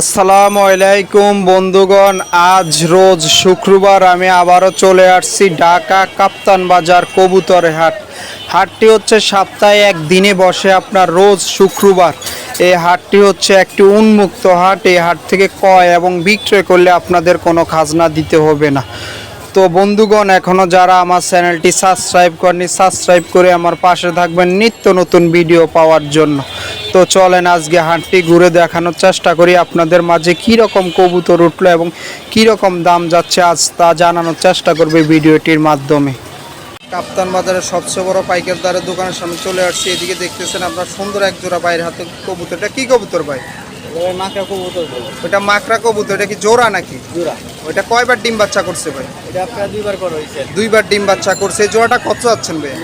আসসালামু আলাইকুম বন্ধুগণ, আজ রোজ শুক্রবার আমি আবারও চলে আসছি ঢাকা কাপ্তান বাজার কবুতর হাট। হাটটি হচ্ছে সপ্তাহে এক দিনে বসে আপনার রোজ শুক্রবার। এই হাটটি হচ্ছে একটি উন্মুক্ত হাট, এই হাট থেকে ক্রয় এবং বিক্রয় করলে আপনাদের কোনো খাজনা দিতে হবে না। তো বন্ধুগণ এখনও যারা আমার চ্যানেলটি সাবস্ক্রাইব করেনি সাবস্ক্রাইব করে আমার পাশে থাকবেন নিত্য নতুন ভিডিও পাওয়ার জন্য। তো চলেন আজকে হাটটি ঘুরে দেখানোর চেষ্টা করি। আপনাদের মাঝে কী রকম কবুতর উঠল এবং কী রকম দাম যাচ্ছে আজ তা জানানোর চেষ্টা করবে ভিডিওটির মাধ্যমে। কাপ্তান বাজারের সবচেয়ে বড় পাইকার দারের দোকানের সামনে চলে আসছি। এদিকে দেখতেছেন আপনার সুন্দর এক জোড়া বাইরের হাতে কবুতর। এটা কি কবুতর ভাই? মাকড়া কবুতর বলে ওটা মাকড়া কবুতর। এটা কি জোড়া নাকি? জোড়া। ওইটা কয়বার ডিম বাচ্চা করছে ভাই? এটা আপনার দুইবার করা হয়েছে। দুইবার ডিম বাচ্চা করছে। জোড়াটা কত যাচ্ছেন ভাই?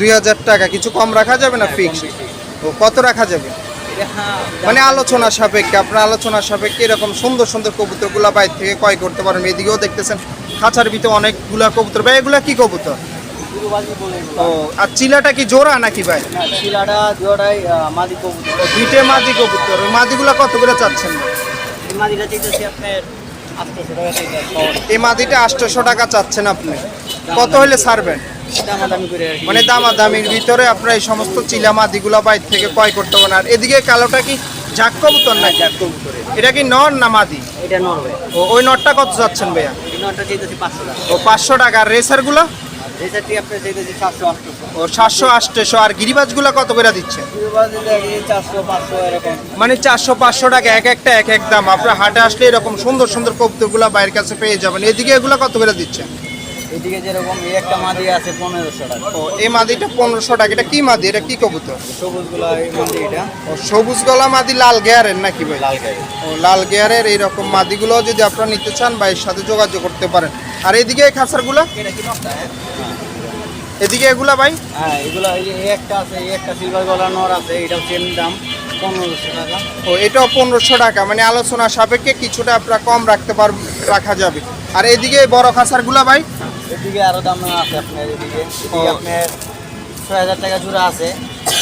দুই হাজার টাকা। কিছু কম রাখা যাবে না ফিক্স ও কত রাখা যাবে? মানে আলোচনা সাপেক্ষে, আপনার আলোচনা সাপেক্ষে এরকম সুন্দর সুন্দর কবুতরগুলা বাইরে থেকে ক্রয় করতে পারেন। এদিকেও দেখতেছেন, খাঁচার ভিতরে অনেকগুলা কবুতর। ভাই, এগুলা কি কবুতর? ও, আর চিলাটা কি জোড়া নাকি ভাই? কবুতর। ওই চাচ্ছেন? এই টাকা চাচ্ছেন আপনি। কত হলে ছাড়বেন? মানে দামাদামির ভিতরে আপনার এই সমস্ত চিলা মাদিগুলা বাইরে থেকে ক্রয় করতে পারেন আর এদিকে কালোটা কি ঝাক কবুতর না চার কবুতরে এটা। কি নর না মাদি? এটা নরওয়ে ও ওই নটটা কত যাচ্ছেন ভাইয়া? চাইতেছি পাঁচশো টাকা। ও পাঁচশো টাকা। আর রেসারগুলো? চাইতেছি ও আর গিরিবাজগুলো কত করে গুরুবাজি এরকম। মানে চারশো পাঁচশো টাকা এক একটা এক এক দাম। আপনার হাটে আসলে এরকম সুন্দর সুন্দর কবুতরগুলো বাইরের কাছে পেয়ে যাবেন। এদিকে এগুলো কত করে দিচ্ছে? এদিকে যেরকম এই একটা মাদি আছে পনেরোশো টাকা। ও এই মাদিটা পনেরোশো টাকা। এটা কি মাদি? এটা কি কবুতর? সবুজগুলো এই মাদি এটা। ও সবুজ গলা মাদি লাল গেয়ারের নাকি ভাই? লাল গেয়ার ও লাল গেয়ারের এইরকম মাদিগুলো যদি আপনারা নিতে চান বা এর সাথে যোগাযোগ করতে পারেন। আর এদিকে এই খাঁচারগুলো? এটা কি হ্যাঁ? এদিকে এগুলা ভাই? হ্যাঁ এগুলো এই একটা আছে এই একটা সিলভার নর আছে এটাও সেম দাম পনেরোশো টাকা। ও এটাও পনেরোশো টাকা মানে আলোচনা সাপেক্ষে কিছুটা আপনারা কম রাখতে পার রাখা যাবে। আর এদিকে বড় খাঁচারগুলা ভাই? এদিকে আরও দাম আছে আপনার এদিকে। আপনার ছয় হাজার টাকা জোড়া আছে।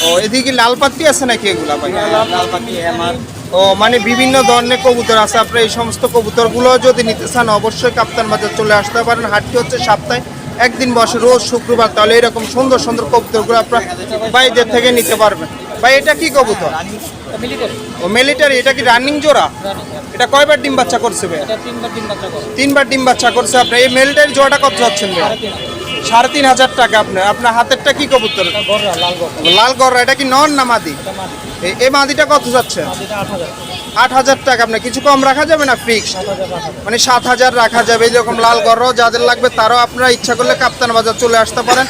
ও এদিকে লাল পাত্তি আছে নাকি এগুলা ভাই? লাল পাখি আমার ও মানে বিভিন্ন ধরনের কবুতর আছে। আপনার এই সমস্ত কবুতরগুলো যদি নিতে চান অবশ্যই কাপ্তান বাজার চলে আসতে পারেন। হাটটি হচ্ছে সপ্তাহে একদিন বসে রোজ শুক্রবার তাহলে এরকম সুন্দর সুন্দর কবুতরগুলো আপনার বাইরের থেকে নিতে পারবেন। ভাই এটা কি কবুতর? মিলিটারি ও মিলিটারি এটা কি রানিং জোড়া? এটা কয়বার ডিম বাচ্চা করছে ভাই এটা তিনবার ডিম বাচ্চা করছে আপনার। এই মিলিটারি জোড়াটা কত যাচ্ছেন ভাই সাড়ে তিন হাজার টাকা আপনার। আপনার হাতেরটা কি কবুতর? লাল গররা। এটা কি নন না মাদি? এই মাদিটা কত যাচ্ছে? আট হাজার টাকা। আপনার কিছু কম রাখা যাবে না ফিক্স মানে সাত হাজার রাখা যাবে এরকম লাল গর যাদের লাগবে তারও আপনারা ইচ্ছা করলে কাপ্তান বাজার চলে আসতে পারেন,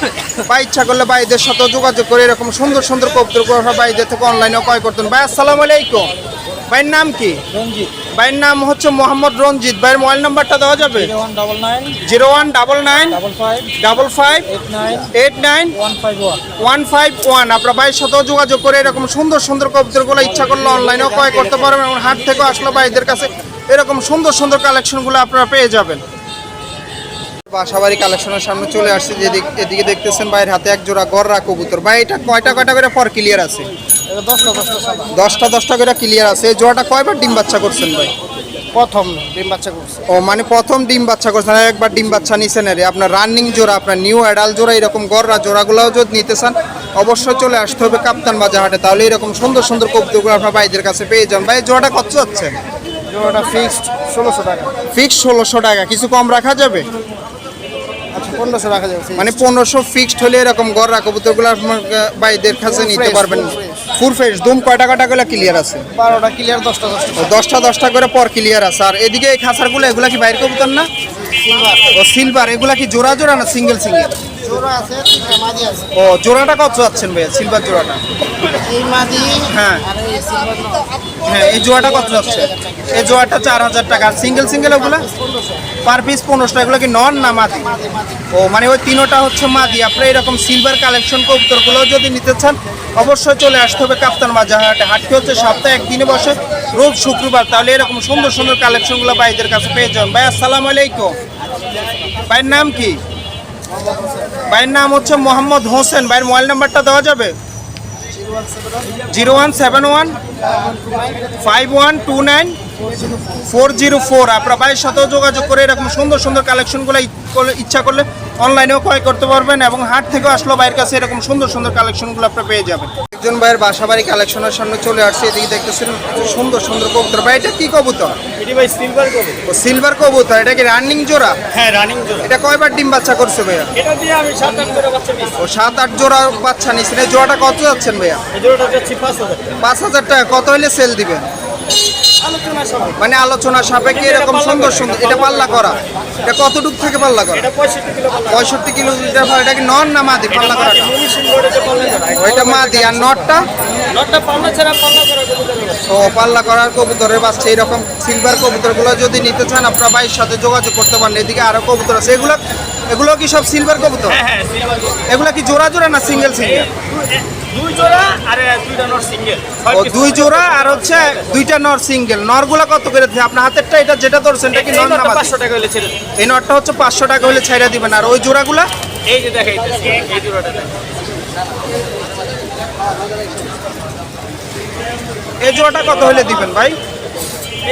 বা ইচ্ছা করলে বাইদের সাথে যোগাযোগ করে এরকম সুন্দর সুন্দর কবিতা বাইদের থেকে অনলাইনেও ক্রয় করতেন ভাই, আসসালামু আলাইকুম। ভাইয়ের নাম কি? রঞ্জিত। ভাইয়ের নাম হচ্ছে মোহাম্মদ রঞ্জিত। ভাইয়ের মোবাইল নাম্বারটা দেওয়া যাবে? Zero one double nine double five eight nine, one five one. আপনার ভাইয়ের সাথেও যোগাযোগ করে এরকম সুন্দর সুন্দর কবুতরগুলো ইচ্ছা করলে অনলাইনেও ক্রয় করতে পারবেন এবং হাট থেকেও আসলে ভাইদের কাছে এরকম সুন্দর সুন্দর কালেকশনগুলো আপনারা পেয়ে যাবেন। বাসাবাড়ি কালেকশনের সামনে চলে আসছে, যেদিক এদিকে দেখতেছেন ভাইয়ের হাতে এক জোড়া গররা কবুতর। ভাই, এটা কয়টা কয়টা করে ফর ক্লিয়ার আছে? দশটা দশটা করে ক্লিয়ার আছে। এই জোড়াটা কয়বার ডিম বাচ্চা করছেন ভাই? প্রথম ডিম বাচ্চা করছে। ও মানে প্রথম ডিম বাচ্চা করছেন একবার ডিম বাচ্চা নিছেন আরে আপনার রানিং জোড়া আপনার নিউ অ্যাডাল জোড়া এরকম গররা জোড়াগুলোও যদি নিতে চান অবশ্যই চলে আসতে হবে কাপ্তান বাজার হাটে। তাহলে এরকম সুন্দর সুন্দর কবুতরগুলো আপনার ভাইদের কাছে পেয়ে যান। ভাই জোড়াটা কত হচ্ছে জোড়াটা ফিক্সড ষোলোশো টাকা। ফিক্সড ষোলোশো টাকা। কিছু কম রাখা যাবে? আচ্ছা পনেরোশো রাখা যাবে। মানে পনেরোশো ফিক্সড হলে এরকম গররা কবুতরগুলো আপনার ভাইদের কাছে নিতে পারবেন। ফ্রেশ দুম কয়টা কয়টা করে ক্লিয়ার আছে? বারোটা ক্লিয়ার দশটা দশটা। দশটা দশটা করে পর ক্লিয়ার আছে। আর এদিকে এই খাঁচারগুলো এগুলা কি বাইরের কবুতর না? সিলভার। ও সিলভার। এগুলা কি জোড়া জোড়া না সিঙ্গেল সিঙ্গেল আছে ও জোড়াটা কত যাচ্ছেন ভাইয়া? সিলভার জোড়াটা? হ্যাঁ। আর এই সিলভার হ্যাঁ এই জোড়াটা কত যাচ্ছে? এই জোড়াটা চার হাজার টাকা। আর সিঙ্গেল সিঙ্গেল ওগুলো পার পিস পনেরোশো এগুলো কি নন না মাদি ও মানে ওই তিনোটা হচ্ছে মাদি আপনি এরকম সিলভার কালেকশন কবুতরগুলো যদি নিতে চান অবশ্যই চলে আসতে হবে কাপ্তান বাজার হাটে। হাটটি হচ্ছে সপ্তাহে একদিনে বসে, রোজ শুক্রবার। তাহলে এরকম সুন্দর সুন্দর কালেকশনগুলো ভাইদের কাছে পেয়ে যান ভাই, আসসালাম আলাইকুম। ভাইয়ের নাম কি? ভাইয়ের নাম হচ্ছে মোহাম্মদ হোসেন। ভাইয়ের মোবাইল নাম্বারটা দেওয়া যাবে? Zero one seven one, five one two nine four zero four. আপনারা ভাইয়ের সাথেও যোগাযোগ করে এরকম সুন্দর সুন্দর কালেকশনগুলো ইচ্ছা করলে অনলাইনেও ক্রয় করতে পারবেন এবং হাট থেকেও আসলো ভাইয়ের কাছে এরকম সুন্দর সুন্দর কালেকশনগুলো আপনারা পেয়ে যাবেন। একজন ভাইয়ের বাসাবাড়ি কালেকশনের সামনে চলে আসছে এদিকে দেখতেছেন সুন্দর সুন্দর কবুতর। ভাই এটা কি কবুতর? এটি ভাই সিলভার কবে ও সিলভার কবুতর। এটা কি রানিং জোড়া? হ্যাঁ রানিং জোড়া। এটা কয়বার ডিম বাচ্চা করছে ভাইয়া? এটা দিয়ে আমি সাত আট করে বাচ্চা পেয়েছি ও সাত আট জোড়া বাচ্চা নিয়েছেন। এই জোড়াটা কত যাচ্ছেন ভাইয়া? এই জোড়াটা যাচ্ছে পাঁচ হাজার টাকা। কত হলে সেল দিবেন? মানে আলোচনা সাপেক্ষে এরকম সুন্দর সুন্দর এটা পাল্লা করা। এটা কতটুক থেকে পাল্লা করা? পঁয়ষট্টি কিলো লিটার এটা কি নন না মাদি? পাল্লা করা। সিলভার এটা মাদি আর নটটা ও পাল্লা করার কবুতরের বাচ্চা এইরকম সিলভার কবুতরগুলো যদি নিতে চান আপনার ভাইয়ের সাথে যোগাযোগ করতে পারেন। এদিকে আরও কবুতর আছে। এগুলো এগুলো কি সব সিলভার কবুতর? হ্যাঁ হ্যাঁ সিলভার কবুতর। এগুলো কি জোড়া জোড়া না সিঙ্গেল সিঙ্গেল দুই জোড়া আর দুইটা নট সিঙ্গেল ও দুই জোড়া আর হচ্ছে দুইটা নর সিঙ্গেল নরগুলা কত করে দিচ্ছে আপনার হাতেরটা এটা যেটা ধরছেন এটা কি নর না মাদি? পাঁচশো টাকা হলে ছেড়ে। এই নরটা হচ্ছে পাঁচশো টাকা হলে ছাইড়া দিবেন। আর ওই জোড়াগুলা? এই যে দেখাইতেছি এই জোড়াটা এই জোড়াটা কত হলে দিবেন ভাই?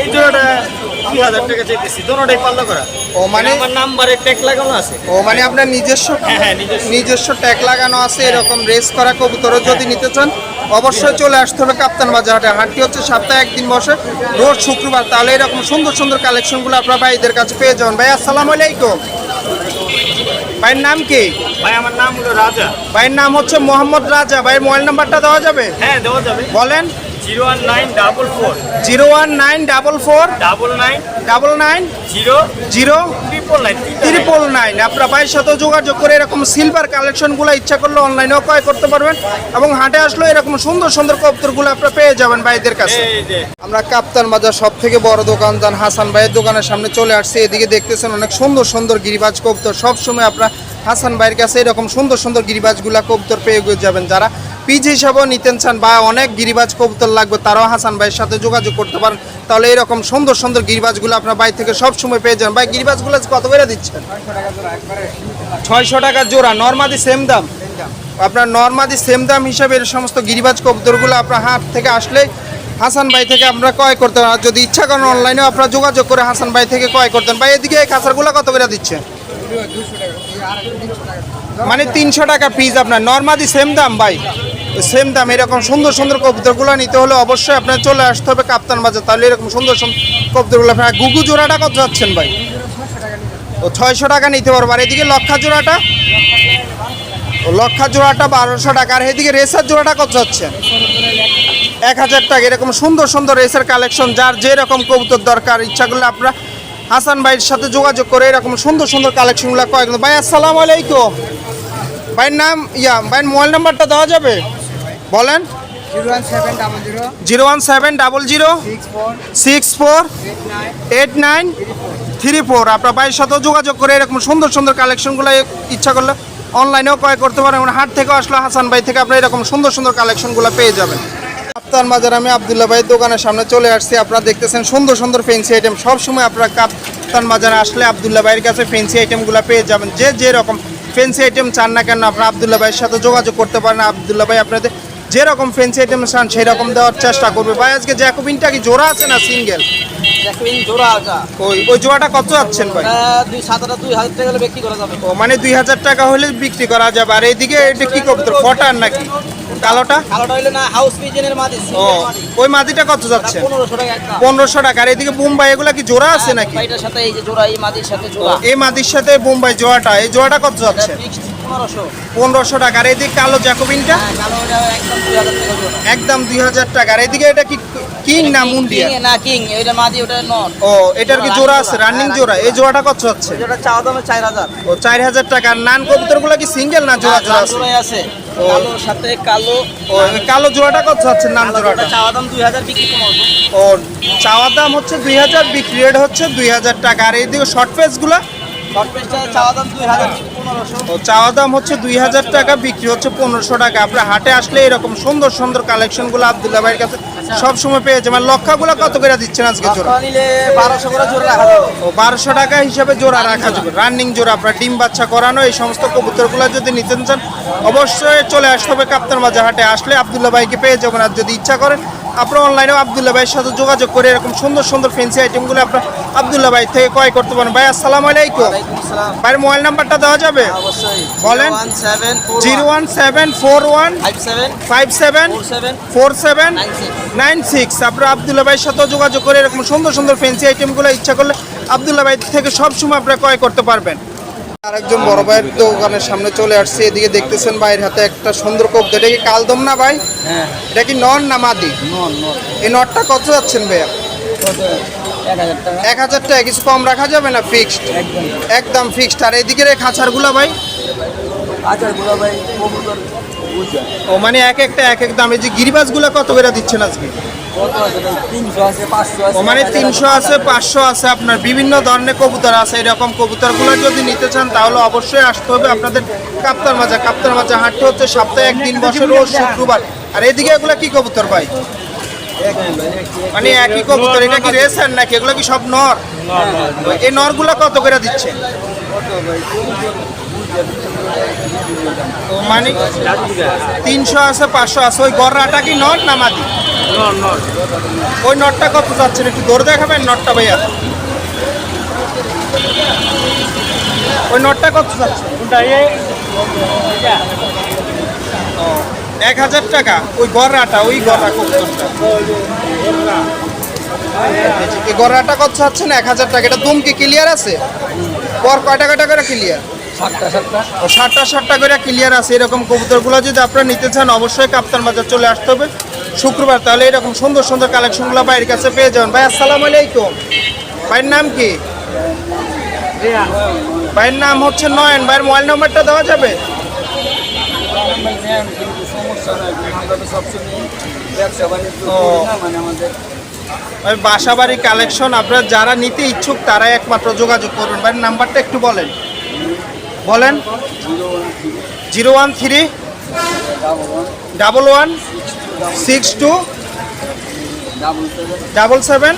এই জোড়াটা দুই হাজার টাকা চাইতেছি। দোনোটাই পাল্লা করা। ও মানে আমার নাম্বারে ট্যাগ লাগানো আছে। ও মানে আপনার নিজস্ব হ্যাঁ, হ্যাঁ, নিজস্ব। নিজস্ব ট্যাগ লাগানো আছে এরকম রেস করা কবুতরও যদি নিতে চান অবশ্যই চলে আসতে হবে কাপ্তান বাজার হাটে। হাটটি হচ্ছে সপ্তাহে একদিন বসে রোজ শুক্রবার। তাহলে এরকম সুন্দর সুন্দর কালেকশনগুলো আপনার ভাইদের কাছে পেয়ে যাবেন। ভাই আসসালামু আলাইকুম। ভাইয়ের নাম কি? ভাই আমার নাম হলো রাজা। ভাইয়ের নাম হচ্ছে মোহাম্মদ রাজা। ভাইয়ের মোবাইল নাম্বারটা দেওয়া যাবে? হ্যাঁ দেওয়া যাবে। বলেন। Zero one nine double four. Zero one nine double four. Double nine. Double nine. Zero. Zero. Triple nine nine আপনার ভাইয়ের সাথে যোগাযোগ করে এরকম সিলভার কালেকশনগুলো ইচ্ছা করলে অনলাইনেও ক্রয় করতে পারবেন এবং হাটে আসলে এরকম সুন্দর সুন্দর কপ্তরগুলো আপনারা পেয়ে যাবেন ভাইদের কাছে। আমরা কাপ্তান বাজার সব থেকে বড় দোকান যান হাসান ভাইয়ের দোকানের সামনে চলে আসছে। এদিকে দেখতেছেন অনেক সুন্দর সুন্দর গিরিবাজ কবুতর। সবসময় আপনার হাসান ভাইয়ের কাছে এরকম সুন্দর সুন্দর গিরিবাজগুলা কবুতর পেয়ে যাবেন। যারা পিজ হিসাবেও নিতেন চান বা অনেক গিরিবাজ কবুতর লাগবে, তারাও হাসান ভাইয়ের সাথে যোগাযোগ করতে পারেন। তাহলে এরকম সুন্দর সুন্দর গিরিবাজগুলো আপনার বাড়ি থেকে সব সময় পেয়ে যান ভাই, গিরিবাজগুলো কত করে দিচ্ছেন? ছয়শো টাকা জোড়া, নর্মাদি সেম দাম। আপনার নর্মাদি সেম দাম হিসাবে এর সমস্ত গিরিবাজ কবুতরগুলো আপনার হাট থেকে আসলে হাসান ভাই থেকে আমরা ক্রয় করতে আর যদি ইচ্ছা করেন অনলাইনেও আপনারা যোগাযোগ করে হাসান ভাই থেকে ক্রয় করতেন ভাই, এদিকে এই কাঁচারগুলো কত করে দিচ্ছে? মানে তিনশো টাকা পিস আপনার। নর্মাদি সেম দাম, ভাই। সেম দাম, এরকম সুন্দর সুন্দর কবুতরগুলো নিতে হলে অবশ্যই আপনার চলে আসতে হবে কাপ্তান বাজার। তাহলে এরকম সুন্দর সুন্দর কবুতরগুলো আপনার গুগু জোড়াটা কত যাচ্ছেন ভাই? ও, ছয়শো টাকা নিতে পারব। আর এদিকে লক্ষা জোড়াটা? ও, লক্ষা জোড়াটা বারোশো টাকা। আর এদিকে রেসার জোড়াটা কত যাচ্ছে এক হাজার টাকা। এরকম সুন্দর সুন্দর রেসের কালেকশন, যার যে রকম কবুতর দরকার, ইচ্ছা করলে আপনারা হাসান ভাইয়ের সাথে যোগাযোগ করে এরকম সুন্দর সুন্দর কালেকশনগুলো কয়েক ভাই, আসসালামু আলাইকুম। ভাইয়ের নাম ইয়া, ভাইয়ের মোবাইল নাম্বারটা দেওয়া যাবে? বলেন। Zero one seven double zero. Six four. Eight nine three four. আপনার ভাইয়ের সাথেও যোগাযোগ করে এরকম সুন্দর সুন্দর কালেকশনগুলো ইচ্ছা করলে অনলাইনেও ক্রয় করতে পারেন। এবং হাট থেকেও আসলে হাসান ভাই থেকে আপনি এরকম সুন্দর সুন্দর কালেকশনগুলো পেয়ে যাবেন। কাপ্তান বাজার আমি আবদুল্লাহ ভাইয়ের দোকানের সামনে চলে আসছি। আপনারা দেখতেছেন সুন্দর সুন্দর ফেন্সি আইটেম সবসময় আপনারা কাপ্তান বাজারে আসলে আবদুল্লাহ ভাইয়ের কাছে ফেন্সি আইটেমগুলো পেয়ে যাবেন। যে যেরকম ফেন্সি আইটেম চান না কেন আপনারা আবদুল্লাহ ভাইয়ের সাথে যোগাযোগ করতে পারেন। আবদুল্লাহ ভাই আপনাদের যেরকম ফেন্সি আইটেম চান সেই রকম দেওয়ার চেষ্টা করবে। ভাই আজকে জ্যাকোবিনটা কি জোড়া আছে না সিঙ্গেল জ্যাকুইন জোড়া আছে ওই ওই জোড়াটা কত যাচ্ছেন ভাই? দুই সাতটা দুই হাজার টাকা হলে বিক্রি করা যাবে। ও মানে দুই হাজার টাকা হলে বিক্রি করা যাবে। আর এইদিকে এটা কি কবুতর? ফটার নাকি? কালোটা? কালোটা হইলে না হাউস পিজনের মাদি ও ওই মাদিটা কত যাচ্ছে? পনেরোশো টাকা একটা। পনেরোশো টাকা। আর এদিকে বোম্বাই এগুলা কি জোড়া আছে নাকি? এটার সাথে এই যে জোড়া এই মাদির সাথে জোড়া। এই মাদির সাথে বোম্বাই জোড়াটা এই জোড়াটা কত যাচ্ছে? পনেরোশো। টাকা। আর এদিকে কালো জ্যাকোবিনটা? হ্যাঁ কালো একদম দুই হাজার টাকা জোড়া আর এদিকে এটা কি কিং না মুন্ডিয়া? না কিং। এটা মাদি ওটা নট। ও এটার কি জোড়া আছে? রানিং জোড়া। এই জোড়াটা কত যাচ্ছে? যেটা চাওয়া দামে চার হাজার। ও চার হাজার টাকা। আর নান কবুতরগুলো কি সিঙ্গেল না জোড়া জোড়া আছে? জোড়াই আছে। ও। কালোর সাথে কালো। ও কালো জোড়াটা কত যাচ্ছে নান কালো জোড়াটা? চাওয়া দাম দুই হাজার বিক্রি পনেরোশো ও চাওয়ার দাম হচ্ছে দুই হাজার বিক্রি রেট হচ্ছে দুই হাজার টাকা। আর এইদিকে শর্ট ফেসগুলো শর্ট চাওয়া দাম হচ্ছে দুই হাজার টাকা বিক্রি হচ্ছে পনেরোশো টাকা। আপনার হাটে আসলে এরকম সুন্দর সুন্দর কালেকশনগুলো আবদুল্লাহ ভাইয়ের কাছে সব সময় পেয়ে যাবেন। লক্ষাগুলো কত করে দিচ্ছেন আজকে জোড়া? বারোশো করে জোর ও বারোশো টাকা হিসাবে জোড়া রাখা যাবে। রানিং জোড়া আপনার ডিম বাচ্চা করানো এই সমস্ত কবুতরগুলো যদি নিতে চান অবশ্যই চলে আসতে হবে কাপ্তান বাজার হাটে। আসলে আবদুল্লাহ ভাইকে পেয়ে যাবেন। আর যদি ইচ্ছা করেন আপনার অনলাইনেও আবদুল্লাহ ভাইয়ের সাথে যোগাযোগ করে এরকম সুন্দর সুন্দর ফেন্সি আইটেমগুলো আপনার আবদুল্লাহ ভাই থেকে ক্রয় করতে পারেন ভাই আসসালামু আলাইকুম। ভাইয়ের মোবাইল নাম্বারটা দেওয়া যাবে? অবশ্যই। বলেন। Zero one seven four one. Five seven four seven nine six. আপনারা আবদুল্লাহ ভাইয়ের সাথেও যোগাযোগ করে এরকম সুন্দর সুন্দর ফেন্সি আইটেমগুলো ইচ্ছা করলে আবদুল্লাহ ভাই থেকে সবসময় আপনারা ক্রয় করতে পারবেন। আরেকজন বড় ভাইয়ের দোকানের সামনে চলে আসছে। এদিকে দেখতেছেন ভাইয়ের হাতে একটা সুন্দর কবুতর। এটা কি কালদম না ভাই? হ্যাঁ। এটা কি নন না মাদি? নন নন এই নটটা কত যাচ্ছেন ভাইয়া? কত? এক হাজার টাকা। কিছু কম রাখা যাবে না ফিক্সড একদম। ফিক্সড আর এদিকের খাঁচারগুলো ভাই? আচ্ছা গুলো ভাই ও মানে এক একটা এক এক দাম। এই যে গিরিবাজগুলো কত করে দিচ্ছেন আজকে? ও মানে তিনশো আছে পাঁচশো আছে। আপনার বিভিন্ন ধরনের কবুতর আছে এরকম কবুতরগুলো যদি নিতে চান তাহলে অবশ্যই আসতে হবে আপনাদের কাপ্তার মাজা কাপ্তার মাজা হাটটি হচ্ছে সপ্তাহে একদিন বসে রোজ শুক্রবার। আর এদিকে এগুলো কি কবুতর ভাই? মানে একই কবুতর, এটা কি রেসার নাকি? এগুলো কি সব নর? এই নরগুলো কত করে দিচ্ছে? মানে তিনশো আছে, পাঁচশো আছে। ওই গররাটা কি নর না মাদি ওই নটটা কত যাচ্ছেন একটু দৌড় দেখাবেন নটটা ভাইয়া। ওই নটটা কত যাচ্ছে? এক হাজার টাকা ওই গররাটা ওই গররা কবুতরটা এই গররাটা কত চাচ্ছেন? এক হাজার টাকা। এটা দুম কি ক্লিয়ার আছে? পর কয় টাকা টাকা ক্লিয়ার সাতটা সাতটা করে ক্লিয়ার আছে। এরকম কবুতরগুলো যদি আপনারা নিতে চান অবশ্যই কাপ্তান বাজার চলে আসতে হবে। শুক্রবার তাহলে এরকম সুন্দর সুন্দর কালেকশনগুলো ভাইয়ের কাছে পেয়ে যাবেন। ভাই আসসালামু আলাইকুম। ভাইয়ের নাম কি? ভাইয়ের নাম হচ্ছে নয়ন। ভাইয়ের মোবাইল নাম্বারটা দেওয়া যাবে? আমরা মানে ওই বাসাবাড়ি কালেকশন আপনারা যারা নিতে ইচ্ছুক, তারাই একমাত্র যোগাযোগ করবেন। ভাইয়ের নাম্বারটা একটু বলেন। বলেন। Zero one three double one six two double seven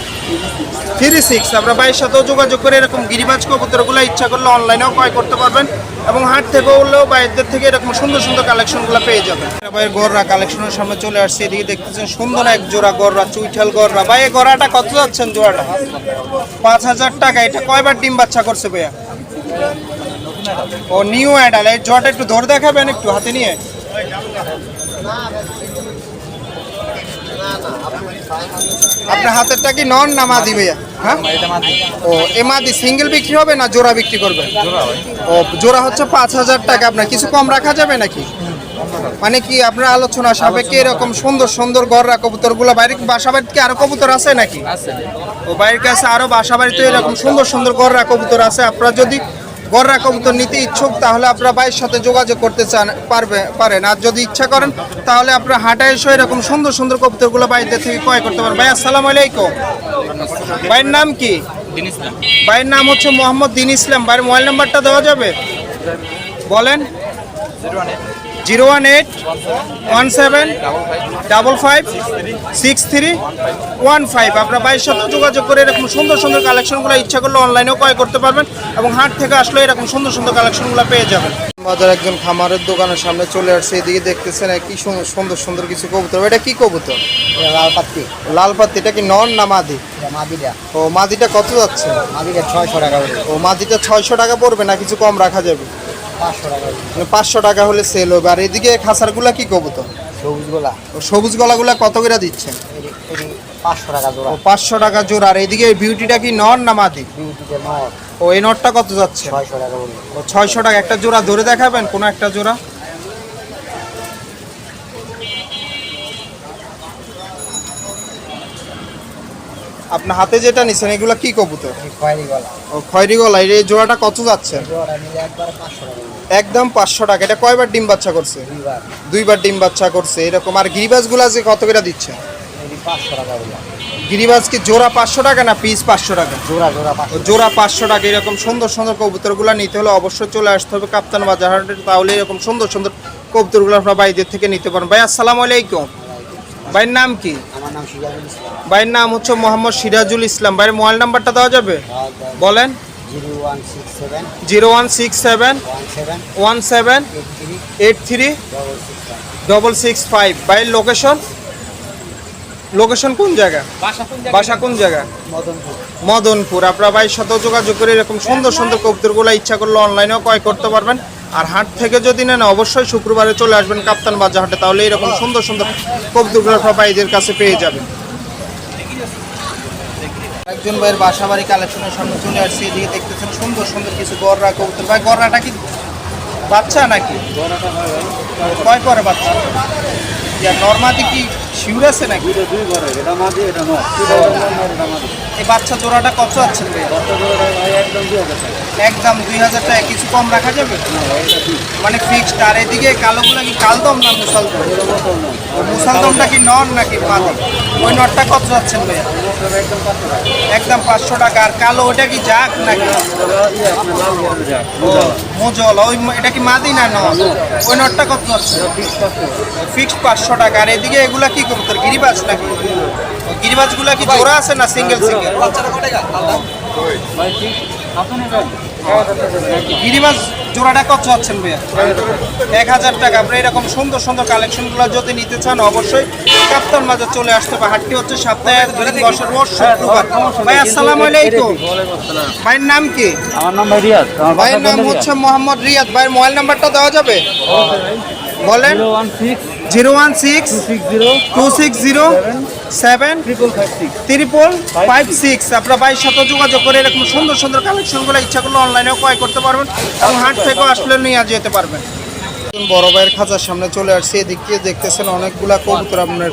three six. আপনার ভাইয়ের সাথেও যোগাযোগ করে এরকম গিরিবাজ কবুতরগুলো ইচ্ছা করলে অনলাইনেও ক্রয় করতে পারবেন। এবং হাট থেকে উঠলেও বাইরের থেকে এরকম সুন্দর সুন্দর কালেকশনগুলো পেয়ে যাবেন। ভাইয়ের গররা কালেকশনের সামনে চলে আসছে, এদিকে দেখতেছেন সুন্দর এক জোড়া গররা, চুইঠাল গররা। ভাই, এই গররাটা কত যাচ্ছেন জোড়াটা? পাঁচ হাজার টাকা, এটা কয়বার ডিম বাচ্চা করছে ভাইয়া? ও, নিউ অ্যাডাল, এই জোড়াটা একটু ধরে দেখাবেন একটু হাতে নিয়ে। আপনার হাতেরটা কি নন না মাদি ভাইয়া? হ্যাঁ? ও এ মাদি সিঙ্গেল বিক্রি হবে না জোড়া বিক্রি করবে? ও জোড়া হচ্ছে পাঁচ হাজার টাকা। আপনার কিছু কম রাখা যাবে নাকি? মানে কি আপনার আলোচনা সাপেক্ষে এরকম সুন্দর সুন্দর গররা কবুতরগুলো বাইরে বাসা বাড়িতে আরও কবুতর আছে নাকি? ও বাইরের কাছে আরও বাসা বাড়িতে এরকম সুন্দর সুন্দর গররা কবুতর আছে। আপনারা যদি গররা কবুতর নিতে ইচ্ছুক, তাহলে আপনারা বাইয়ের সাথে যোগাযোগ করতে চান, পারবে, পারেন। আর যদি ইচ্ছা করেন, তাহলে আপনারা হাটায় এসে এরকম সুন্দর সুন্দর কবুতরগুলো বাইরের থেকে ক্রয় করতে পারেন। ভাই, আসসালামু আলাইকুম। ভাইয়ের নাম কি? ভাইয়ের নাম হচ্ছে মোহাম্মদ দিন ইসলাম। ভাইয়ের মোবাইল নাম্বারটা দেওয়া যাবে? বলেন। Zero one eight one seven double five six three one five. আপনার ভাইয়ের সাথে যোগাযোগ করে এরকম সুন্দর সুন্দর কালেকশনগুলো ইচ্ছা করলে অনলাইনেও ক্রয় করতে পারবেন এবং হাট থেকে আসলে এরকম সুন্দর সুন্দর কালেকশনগুলো পেয়ে যাবেন। বাজার একজন খামারের দোকানের সামনে চলে আসছে এদিকে দেখতেছেন কি সুন্দর সুন্দর কিছু কবুতর। এটা কি কবুতর? লাল পাত্তি লাল পাত্তি এটা কি নন না মাদি? মাদিরা ও মাদিটা কত যাচ্ছে? মাদিরা ছয়শো টাকা ও মাদিটা ছয়শো টাকা পড়বে না কিছু কম রাখা যাবে? পাঁচশো টাকা। মানে পাঁচশো টাকা হলে সেল হবে। আর এদিকে খাসারগুলা কি কবুতর? সবুজ গলা ও সবুজ গলাগুলা কত করে দিচ্ছেন? পাঁচশো টাকা জোড়া। পাঁচশো টাকা জোর আর এদিকে বিউটিটা কি নন না মাদি? বিউটিটা ও এই নটটা কত যাচ্ছে? ছয়শো টাকা ছয়শো টাকা। একটা জোড়া ধরে দেখাবেন? কোনো একটা জোড়া? আপনার হাতে যেটা নিছেন এগুলো কি কবুতর? খয়েরি গলা। ও খয়রি গলা। এই জোড়াটা কত যাচ্ছে? জোড়া নিলে একবার পাঁচশো টাকা। একদম পাঁচশো টাকা। এটা কয়বার ডিম বাচ্চা করছে? দুইবার। দুইবার ডিম বাচ্চা করছে। এরকম। আর গিরিবাজগুলো যে কত করে দিচ্ছে? গিরিবাজ কি জোড়া পাঁচশো টাকা না পিস পাঁচশো টাকা? জোড়া জোড়া জোড়া পাঁচশো টাকা। এরকম সুন্দর সুন্দর কবুতরগুলো নিতে হলে অবশ্যই চলে আসতে হবে কাপ্তান বাজার তাহলে এরকম সুন্দর সুন্দর কবুতরগুলো আপনার ভাইদের থেকে নিতে পারেন। ভাই আসসালামু আলাইকুম। ভাইয়ের নাম কি? আমার নাম সিরাজুল ইসলাম। ভাইয়ের নাম হচ্ছে মোহাম্মদ সিরাজুল ইসলাম। ভাইয়ের মোবাইল নাম্বারটা দেওয়া যাবে? বলেন। Zero one six seven. Zero one six seven. Eight three. Double six five. ভাইয়ের লোকেশন? লোকেশন কোন জায়গা? বাসা কোন জায়গা? মদনপুর। মদনপুর। আপনারা ভাই সাথেও যোগাযোগ করে এরকম সুন্দর সুন্দর কবুতরগুলো ইচ্ছা করলে অনলাইনেও ক্রয় করতে পারবেন। আর হাট থেকে যদি নেন অবশ্যই শুক্রবারে চলে আসবেন কাপ্তান বাজার হাটে তাহলে এরকম সুন্দর সুন্দর আপনারা ভাইদের কাছে পেয়ে যাবেন। একজন ভাইয়ের বাসা বাড়ি কালেকশনের সামনে চলে আসছে এদিকে দেখতেছেন সুন্দর সুন্দর কিছু গররা কবুতর। ভাই গররাটা কি বাচ্চা নাকি? কয় পরে বাচ্চা? নর্মাদি কি শিউর আছে নাকি? দুটো দুই ঘরে এটা মাঝে এটা নয় এটা মাঝে এই বাচ্চা জোড়াটা কত আছেন কত করে ভাই একদম দুই হাজার টাকা। একদম দুই হাজার টাকা কিছু কম রাখা যাবে? মানে ফিক্সড আর এদিকে কালোগুলো কি কালদম না মুসালদম? মুসালদমটা কি নন নাকি মাদি ওই নটটা কত যাচ্ছেন ভাইয়া? একদম পাঁচশো টাকা। একদম পাঁচশো টাকা আর কালো ওটা কি যাক নাকি? মোজল। ওই এটা কি মাদি না নন ওই নটটা কত যাচ্ছে? ফিক্স পাঁচশো ফিক্সড পাঁচশো টাকা। আর এদিকে এগুলা কি করতো গিরিবাজ নাকি? গিরিবাজগুলা কি জোড়া আছে না সিঙ্গেল সিঙ্গেল? ভাই গিরিবাজ জোড়াটা কত চাচ্ছেন ভাইয়া? এক হাজার টাকা। আপনি এরকম সুন্দর সুন্দর কালেকশনগুলো যদি নিতে চান অবশ্যই কাপ্তান বাজার চলে আসতে হবে। হাটটি হচ্ছে সপ্তাহে এক দিন বছর রোজ শুক্রবার। ভাই আসসালামু আলাইকুম। ভাইয়ের নাম কি? আমার নাম ভাই আমার ভাইয়ের নাম হচ্ছে মোহাম্মদ রিয়াদ। ভাইয়ের মোবাইল নাম্বারটা দেওয়া যাবে? বলেন। One six zero one six two six zero seven triple five six. Triple five six আপনার ভাইয়ের সাথে যোগাযোগ করে এরকম সুন্দর সুন্দর কালেকশনগুলো ইচ্ছা করলে অনলাইনেও ক্রয় করতে পারবেন এবং হাট থেকেও আসলে নিয়ে যেতে পারবেন। বড় ভাইয়ের খাঁচার সামনে চলে আসছে এদিক দিয়ে দেখতেছেন অনেকগুলা কবুতর আপনার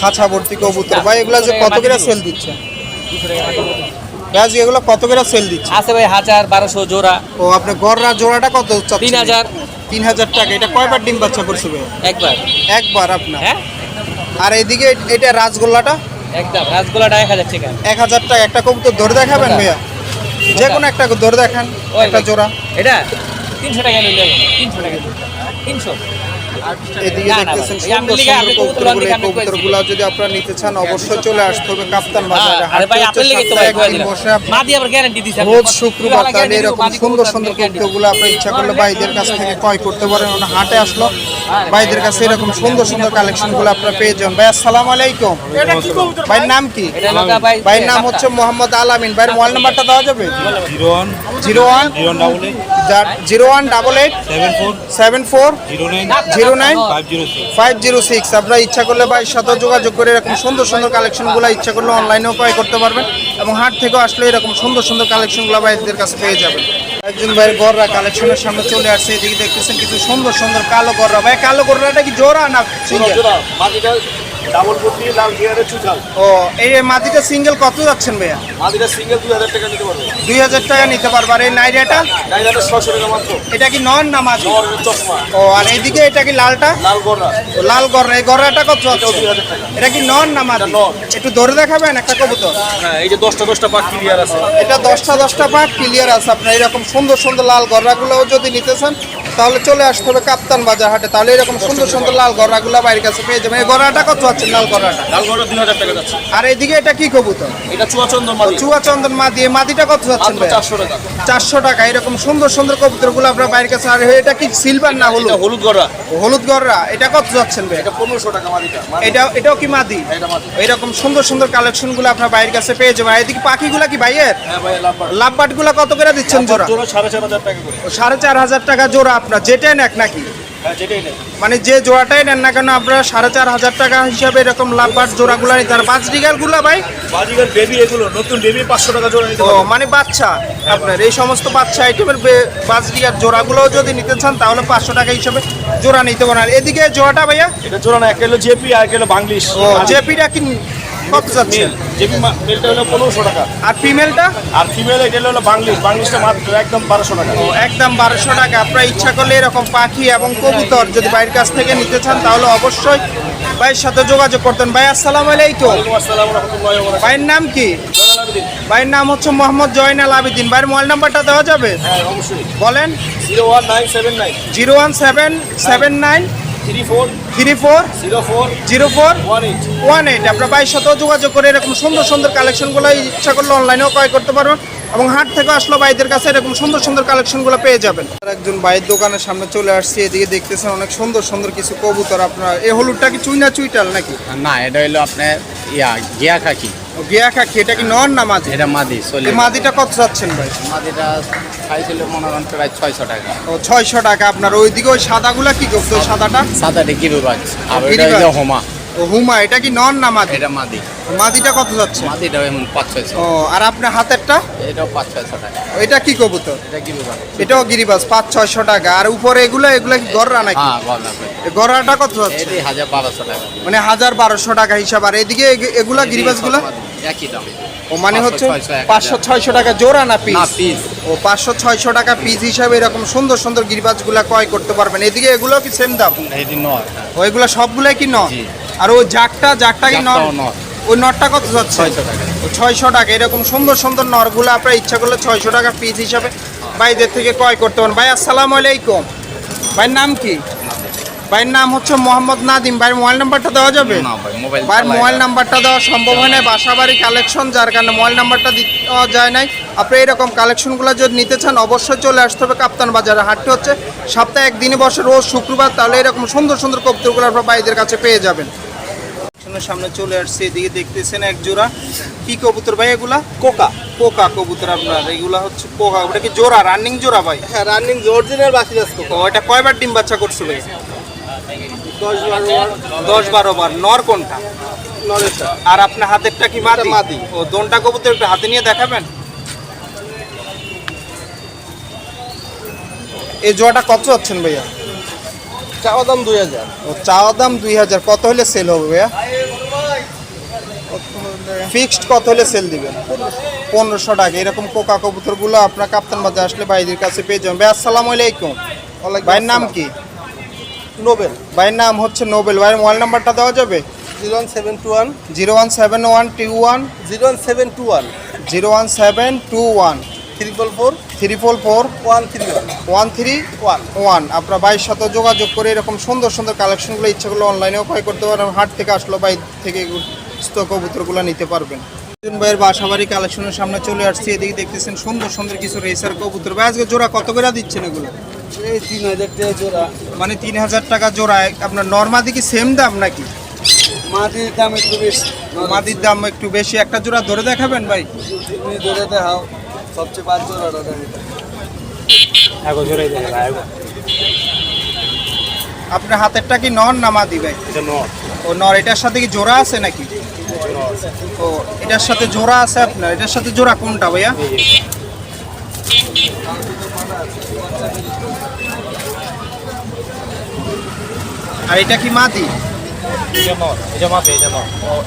খাঁচা ভর্তি কবুতর। ভাই এগুলা যে কত করে সেল দিচ্ছে? এগুলো কত করে সেল দিচ্ছে? আছে ভাই হাজার বারোশো জোড়া। ও আপনি গররা জোড়াটা কত? তিন হাজার। তিন হাজার টাকা। এটা কয়বার ডিম বাচ্চা করছে ভাই? একবার। একবার আপনার? হ্যাঁ? আর এইদিকে এটা রাজগোল্লাটা? একদম রাজগোল্লাটা এক হাজার টাকা। এক হাজার টাকা। একটা কবুতর ধরে দেখাবেন ভাইয়া? যে কোনো একটা ধরে দেখান একটা জোড়া। এটা তিনশো টাকা নিলে তিনশো টাকা তিনশো। এদিকে না, না, দেখতেছেন সুন্দর সুন্দর কবুতরগুলো এই কবুতরগুলো যদি আপনারা নিতে চান অবশ্যই চলে আসতে হবে কাপ্তান বাজারে হ্যাঁ, একদিন বসে রোজ শুক্রবার তাহলে এরকম সুন্দর সুন্দর কবুতরগুলো আপনার ইচ্ছা করলে ভাইদের কাছ থেকে ক্রয় করতে পারেন ওনা হাটে আসলো। ভাইদের কাছে এরকম সুন্দর সুন্দর কালেকশনগুলো আপনারা পেয়ে যান ভাই আসসালামু আলাইকুম। ভাইয়ের নাম কি? ভাইয়ের নাম হচ্ছে মোহাম্মদ আলামিন। ভাইয়ের মোবাইল নাম্বারটা দেওয়া যাবে? Zero one zero one zero double eight. Zero one double eight? Seven four. Seven four? Zero nine. Zero nine five zero nine five zero six আপনারা ইচ্ছা করলে ভাইয়ের সাথে যোগাযোগ করে এরকম সুন্দর সুন্দর কালেকশনগুলো ইচ্ছা করলে অনলাইনেও ক্রয় করতে পারবেন এবং হাট থেকেও আসলে এরকম সুন্দর সুন্দর কালেকশনগুলো ভাইদের কাছে পেয়ে যাবেন। একজন ভাইয়ের গররা কালেকশনের সামনে চলে আসছে এদিকে দেখতেছেন কিছু সুন্দর সুন্দর কালো গররা। ভাই কালো গররাটা কি জোড়া না মাটিটা ডাবল ফুটি লাল গিয়ারে চুচাল। ও এই মাটিটা সিঙ্গেল কত যাচ্ছেন ভাইয়া? সিঙ্গেল দুই হাজার টাকা নিতে পারবে। দুই হাজার টাকা নিতে পারব। আর এই নাইরিয়াটা নয় হাজার ছশো টাকা মাত্র। এটা কি নন না মাঝি চশমা। ও আর এইদিকে এটা কি লালটা? লাল গররা। এই গররাটা কত যাচ্ছে? এটা কি নন না একটু ধরে দেখাবেন একটা কবুতর। হ্যাঁ এই যে দশটা দশটা পাক ক্লিয়ার আছে। এটা দশটা দশটা পাক ক্লিয়ার আছে। আপনার এরকম সুন্দর সুন্দর লাল গররাগুলোও যদি নিতে চান তাহলে চলে আসতে হবে কাপ্তান বাজার হাটে। তাহলে এরকম সুন্দর সুন্দর লাল গররাগুলো বাইরের কাছে পেয়ে যাবেন। এই গররাটা কত আছে লাল গড়াটা লাল গড়া দুই হাজার টাকা যাচ্ছে। আর এইদিকে এটা কি কবুতর? এটা চুয়াচন্দর মাটি চুয়া চন্দন মা দিয়ে মাদিটা কত মাত্র চারশো টাকা। চারশো টাকা। এরকম সুন্দর সুন্দর কবুতরগুলো আপনার বাইরের কাছে আর এটা কি সিলভার না হলুদ? হলুদ গড়া হলুদ গররা। এটা কত যাচ্ছেন ভাই এটা পনেরোশো টাকা মাটিটা এটা এটাও কি মাদি? এটা মাটি এরকম সুন্দর সুন্দর কালেকশনগুলো আপনার বাইরের কাছে পেয়ে যাবেন। আর এদিকে পাখিগুলা কি ভাইয়ের? হ্যাঁ ভাই লাম্বার লাভবাটগুলা কত করে দিচ্ছেন জোড়া? জোড়া সাড়ে চার হাজার টাকা করে। সাড়ে চার হাজার টাকা জোড়া। আপনার যেটাই নেক নাকি? হ্যাঁ মানে যে জোড়াটাই নেন না কেন আপনারা সাড়ে চার হাজার টাকা হিসাবে এরকম লাভবাট জোড়াগুলো নিতে আর ডিগালগুলো ভাই? বেবি এগুলো নতুন বেবি পাঁচশো টাকা জোড়া নিতে ও মানে বাচ্চা আপনার এই সমস্ত বাচ্চা আইটেমের পাঁচ ডিগার জোড়াগুলোও যদি নিতে চান তাহলে পাঁচশো টাকা হিসাবে জোড়া নিতে পারেন। আর এদিকে জোড়াটা ভাইয়া? এটা জোড়া না এক কিলো জেপি আর কিলো বাংলিশ। জেপিটা কি কত যাচ্ছে। জেপি মেলটা হলো পনেরোশো টাকা। আর ফিমেলটা আর ফিমেল এটা হলো বাংলিশ বাংলিশটা মাত্র একদম বারোশো টাকা। ও একদম বারোশো টাকা। আপনার ইচ্ছা করলে এরকম পাখি এবং কবুতর যদি বাইরের কাছ থেকে নিতে চান তাহলে অবশ্যই ভাইয়ের সাথে যোগাযোগ করতেন। ভাই আসসালামু আলাইকুম। ভাইয়ের নাম কি? ভাইয়ের নাম হচ্ছে মোহাম্মদ জয়নাল আবেদিন। ভাইয়ের মোবাইল নাম্বারটা দেওয়া যাবে? হ্যাঁ বলেন। Zero one nine seven nine. Zero one seven seven nine three four three four zero four zero four one eight one eight আপনার ভাইয়ের সাথেও যোগাযোগ করে এরকম সুন্দর সুন্দর কালেকশনগুলো ইচ্ছা করলে অনলাইনেও ক্রয় করতে পারবেন এবং হাট থেকে আসলে ভাইদের কাছে এরকম সুন্দর সুন্দর কালেকশনগুলো পেয়ে যাবেন। আর একজন ভাইয়ের দোকানের সামনে চলে আসছি এদিকে দেখতেছেন অনেক সুন্দর সুন্দর কিছু কবুতর আপনার। এই হলুদটা কি চুইনা চুইটাল নাকি? না এটা হইল আপনার ইয়া গিয়া খাকি। গিয়া খাকি এটা কি নন না মাঝি এটা মাদি চলে মাদিটা কত চাচ্ছেন ভাই? মাদিটা খাইছিল মনে করেন প্রায় ছয়শো টাকা। ও ছয়শো টাকা। আপনার ওইদিকে ওই সাদাগুলা কি করতো ওই সাদাটা? সাদাটা গিরুবাজ আর এটা হোমা। ও হুমা এটা কি নন না মাদি? এটা মাদি। মাদিটা কত যাচ্ছে? মাদিটা এমন পাঁচ ছয়শো। ও আর আপনার হাতেরটা? এটাও পাঁচ ছয়শো টাকা। এটা কি কবুতর? এটা গিরুবাজ। এটাও গিরিবাস পাঁচ ছয়শো টাকা। আর উপরে এগুলো এগুলো কি গররা নাকি? হ্যাঁ গররাটা কত যাচ্ছে? হাজার বারোশো টাকা। মানে হাজার বারোশো টাকা হিসাব। আর এদিকে এগ- এগুলা গিরিবাসগুলা একই দাম। ও মানে হচ্ছে পাঁচশো ছয়শো টাকা জোড়া না পিস পিস ও পাঁচশো ছয়শো টাকা পিস হিসাবে এরকম সুন্দর সুন্দর গিরিবাজগুলা ক্রয় করতে পারবেন। এদিকে এগুলো কি সেম দাম? এটি নয় ও এগুলো সবগুলাই কি ন আর ওই জাকটা জাকটা কি ন ওই নটটা কত যাচ্ছে? ছয়শো টাকা। ছয়শো টাকা। এরকম সুন্দর সুন্দর নরগুলো আপনার ইচ্ছা করলে ছয়শো টাকা পিস হিসাবে ভাইদের থেকে ক্রয় করতে পারেন। ভাই আসসালামু আলাইকুম। ভাইয়ের নাম কি? ভাইয়ের নাম হচ্ছে মোহাম্মদ নাদিম। ভাইয়ের মোবাইল নাম্বারটা দেওয়া যাবে? না ভাই মোবাইল ভাইয়ের মোবাইল নাম্বারটা দেওয়া সম্ভব হয় না বাসা বাড়ি কালেকশন যার কারণে মোবাইল নাম্বারটা দেওয়া যায় নাই। আপনি এরকম কালেকশনগুলো যদি নিতে চান অবশ্যই চলে আসতে হবে কাপ্তান বাজারে হাটটি হচ্ছে সপ্তাহে একদিনে বসে রোজ শুক্রবার। তাহলে এরকম সুন্দর সুন্দর কবুতরগুলো আপনার ভাইদের কাছে পেয়ে যাবেন। সামনে চলে আসছে এদিকে দেখতেছেন এক জোড়া। কি কবুতর ভাই এগুলা? কোকা কোকা কবুতর আপনার এগুলা হচ্ছে কোকা ওটা কি জোড়া রানিং জোড়া ভাই? হ্যাঁ রানিং অরিজিনাল বাসি আসতো ও এটা কয়বার ডিম বাচ্চা করছে ভাই? দশ বারো দশ বারো। বার নর কোনটা? আর আপনার হাতেরটা কি মাদি মাদি। ও দোনটা কবুতর একটু হাতে নিয়ে দেখাবেন? এই জোয়াটা কত যাচ্ছেন ভাইয়া? চাওয়া দাম দুই হাজার। ও চাওয়া দাম দুই হাজার। কত হলে সেল হবে ভাইয়া? ফিক্সড কত হলে সেল দিবেন? পনেরোশো টাকা। এরকম কোকা কবুতরগুলো আপনার কাপ্তান বাজার আসলে ভাইদের কাছে পেয়ে যাবেন। ভাই আসসালামু আলাইকুম। ভাইয়ের নাম কি? নোবেল। ভাইয়ের নাম হচ্ছে নোবেল। ভাইয়ের মোবাইল নাম্বারটা দেওয়া যাবে? Zero one seven two one. Zero one seven one two one zero one seven two one. Zero one seven two one. Triple four. Three four. Four one three one. Three one. One. আপনার ভাইয়ের সাথে যোগাযোগ করে এরকম সুন্দর সুন্দর কালেকশনগুলো ইচ্ছা করলে অনলাইনেও ক্রয় করতে পারেন হাট থেকে আসলো বাই থেকে স্তক কবুতরগুলো নিতে পারবেন। একজন ভাইয়ের বাসাবাড়ি কালেকশনের সামনে চলে আসছি। এদিকে দেখতেছেন সুন্দর সুন্দর কিছু রেসার কবুতর। ভাই আজকে জোড়া কত করে দিচ্ছেন এগুলো? এই তিন হাজার টাকা জোড়া। মানে তিন হাজার টাকা জোড়া আপনার নর্মাদি কি সেম দাম নাকি? মাটির দাম একটু বেশি। মাদির দাম একটু বেশি। একটা জোড়া ধরে দেখাবেন ভাই। তুমি ধরে দেখাও। সবচেয়ে পাঁচ জোড়াটা দেখো আপনার হাতেরটা কি নর না মাদি ভাই? নর। ও নর এটার সাথে কি জোড়া আছে নাকি? ও এটার সাথে জোড়া আছে আপনার। এটার সাথে জোড়া কোনটা ভাইয়া? আর এটা কি মাদি?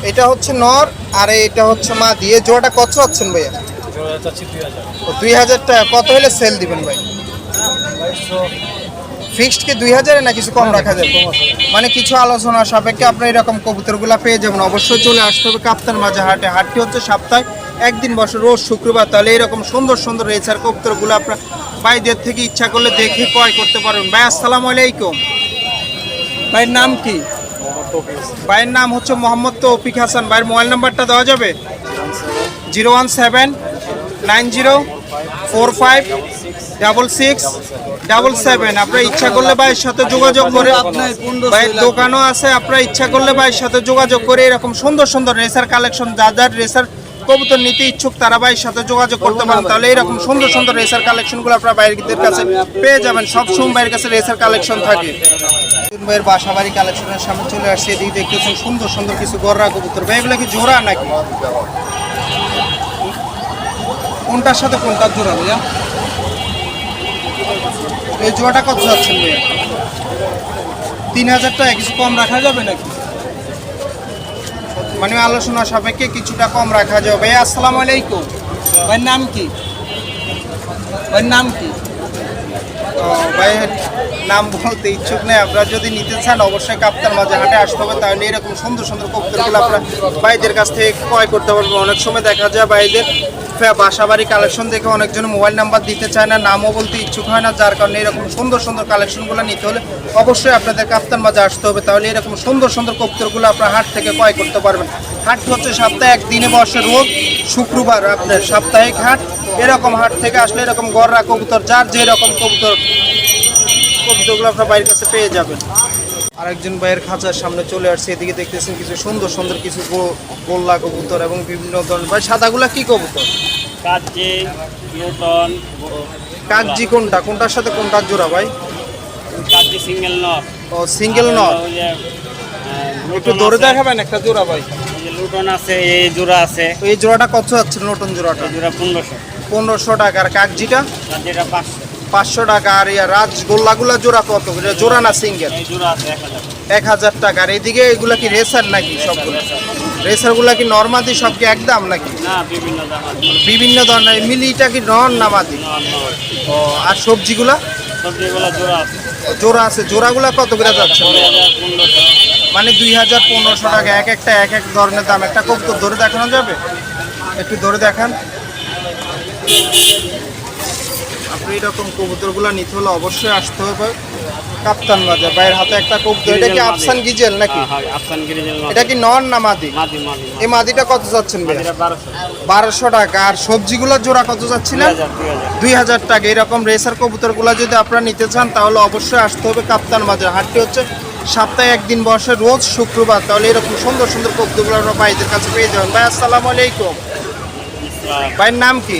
এটা হচ্ছে নর আর এটা হচ্ছে মাদি। এই জোড়াটা কত হচ্ছেন ভাইয়া? দুই হাজার। টাকা। কত হলে সেল দিবেন ভাই? ফিক্সড কি দুই হাজারে না কিছু কম রাখা যাবে? মানে কিছু আলোচনা সাপেক্ষে আপনি এরকম কবুতরগুলো পেয়ে যাবেন। অবশ্যই চলে আসতে হবে কাপ্তান মাঝে হাটে। হাটটি হচ্ছে সপ্তাহে একদিন বসে রোজ শুক্রবার। তাহলে এরকম সুন্দর সুন্দর রেসার কবুতরগুলো আপনার বাইদের থেকে ইচ্ছা করলে দেখে ক্রয় করতে পারবেন। ভাই আসসালামু আলাইকুম। ভাইয়ের নাম কি? ভাইয়ের নাম হচ্ছে মোহাম্মদ তৌফিক হাসান। ভাইয়ের মোবাইল নাম্বারটা দেওয়া যাবে? Zero one seven nine zero four five double six double seven. আপনার ইচ্ছা করলে ভাইয়ের সাথে যোগাযোগ করে ভাইয়ের দোকানও আছে। আপনার ইচ্ছা করলে ভাইয়ের সাথে যোগাযোগ করে এরকম সুন্দর সুন্দর রেসার কালেকশন যা যার রেসার কবুতর নিতে ইচ্ছুক তারা ভাইয়ের সাথে যোগাযোগ করতে পারেন। তাহলে এরকম সুন্দর সুন্দর রেসার কালেকশনগুলো আপনার বাইরের কাছে পেয়ে যাবেন। সব সময় বাইরের কাছে রেসার কালেকশন থাকে। ভাইয়ের বাসা বাড়ি কালেকশনের সামনে চলে আসছে। এদিকে দেখতেছেন সুন্দর সুন্দর কিছু গররা কবুতর। ভাই কি জোড়া নাকি? কোনটার সাথে কোনটার জোড়া ভাইয়া? এই জোড়াটা কত যাচ্ছেন ভাইয়া? তিন হাজার টাকা। কিছু কম রাখা যাবে নাকি? মানে আলোচনা সাপেক্ষে কিছুটা কম রাখা যাবে। আসসালামু আলাইকুম। ভাইয়ের নাম কি? ভাইয়ের নাম কি? ভাই, নাম বলতে ইচ্ছুক নেই। আপনারা যদি নিতে চান, অবশ্যই কাপ্তার মাঝে হাটে আসতে হবে। তাহলে এরকম সুন্দর সুন্দর কবিতাগুলো আপনার ভাইদের কাছ থেকে ক্রয় করতে পারবেন। অনেক সময় দেখা যায় ভাইদের ফে- বাসা বাড়ি কালেকশন দেখে অনেকজন মোবাইল নাম্বার দিতে চায় না, নামও বলতে ইচ্ছুক হয় না, যার কারণে এরকম সুন্দর সুন্দর কালেকশনগুলো নিতে হলে অবশ্যই আপনাদের কাপ্তান মাঝে আসতে হবে। তাহলে এরকম সুন্দর সুন্দর কবুতরগুলো আপনার হাট থেকে ক্রয় করতে পারবেন। হাট হচ্ছে সপ্তাহে একদিনে বসে রোজ, শুক্রবার আপনার সাপ্তাহিক হাট। এরকম হাট থেকে আসলে এরকম গররা কবুতর, যার যেরকম কবুতর, কবুতরগুলো আপনার বাড়ির কাছে পেয়ে যাবেন। আরেকজন ভাইয়ের খাঁচার সামনে চলে আসছে এদিকে দেখতেছেন কিছু সুন্দর সুন্দর কিছু গোল্লা কবুতর এবং বিভিন্ন ধরনের ভাই সাদাগুলা কি কবুতর? নিউটন কাকজি কোনটা? কোনটার সাথে কোনটার জোড়া ভাই? কাজে সিঙ্গেল নট ও সিঙ্গেল নট একটু ধরে দেখাবেন একটা জোড়া ভাই। লুটন আছে এই জোড়া আছে। এই জোড়াটা কত যাচ্ছে নতুন জোড়াটা? জোড়া পনেরোশো। পনেরোশো টাকা। আর কাকজিটা? কাজেটা পাঁচশো। পাঁচশো টাকা আর ইয়া রাজগোল্লাগুলা জোড়া কত? জোড়া না সিঙ্গেল? এক হাজার টাকা। আর এদিকে এগুলা কি রেসার নাকি সবগুলো? রেসারগুলা কি নর্মাদি সব কি একদম নাকি? বিভিন্ন দাম আছে বিভিন্ন ধরনের মিলিটা কি নন নামাদি? ও আর সবজিগুলা? জোড়া আছে। জোড়া আছে। জোড়াগুলা কত করে যাচ্ছে? মানে দুই হাজার পনেরোশো টাকা এক একটা এক এক ধরনের দাম। একটা কবুতর ধরে দেখানো যাবে? একটু ধরে দেখান। এরকম কবুতরগুলো নিতে হলে অবশ্যই আসতে হবে। কাপ্তান বাজার ভাইয়ের হাতে একটা কবুতর। এটা কি আফসান গিজেল নাকি? হ্যাঁ হ্যাঁ আফসান গিরিজেল এটা কি নন না মাদি? মাদি মাদি এই মাদিটা কত যাচ্ছেন ভাই মাদিটা বারোশো। বারোশো টাকা। আর সবজিগুলোর জোড়া কত দুই হাজার টাকা। এরকম রেসার কবুতরগুলো যদি আপনারা নিতে চান তাহলে অবশ্যই আসতে হবে কাপ্তান বাজার। হাটটি হচ্ছে সপ্তাহে একদিন বসে রোজ শুক্রবার। তাহলে এরকম সুন্দর সুন্দর কবুতরগুলো আপনারা ভাইদের কাছে পেয়ে যাবেন। ভাই আসসালামু আলাইকুম। ভাইয়ের নাম কি?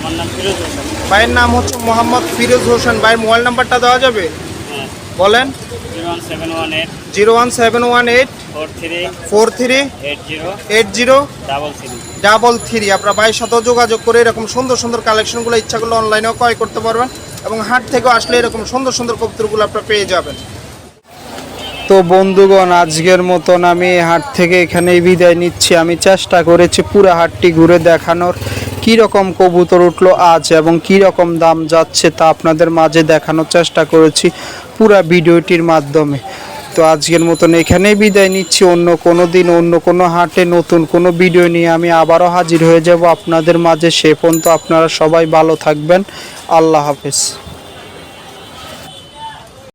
আমার নাম ফিরোজ হোসেন। ভাইয়ের নাম হচ্ছে মোহাম্মদ ফিরোজ হোসেন। ভাইয়ের মোবাইল নাম্বারটা দেওয়া যাবে? হ্যাঁ। বলেন। Zero one seven one eight. Zero one seven one eight. Four three. Four three. Eight zero. Eight zero. Double three. Double three. আপনার ভাইয়ের সাথেও যোগাযোগ করে এরকম সুন্দর সুন্দর কালেকশনগুলো ইচ্ছা করলে অনলাইনেও ক্রয় করতে পারবেন এবং হাট থেকেও আসলে এরকম সুন্দর সুন্দর কবুতরগুলো আপনারা পেয়ে যাবেন। তো বন্ধুগণ আজকের মতন আমি হাট থেকে এখানেই বিদায় নিচ্ছি। আমি চেষ্টা করেছি পুরো হাটটি ঘুরে দেখানোর। কী রকম কবুতর উঠল আজ এবং কি রকম দাম যাচ্ছে তা আপনাদের মাঝে দেখানোর চেষ্টা করেছি পুরো ভিডিওটির মাধ্যমে। তো আজকের মতন এখানেই বিদায় নিচ্ছি। অন্য কোনো দিন, অন্য কোনো হাটে নতুন কোনো ভিডিও নিয়ে আমি আবারও হাজির হয়ে যাব। আপনাদের মাঝে সে পর্যন্ত আপনারা সবাই ভালো থাকবেন। আল্লাহ হাফেজ।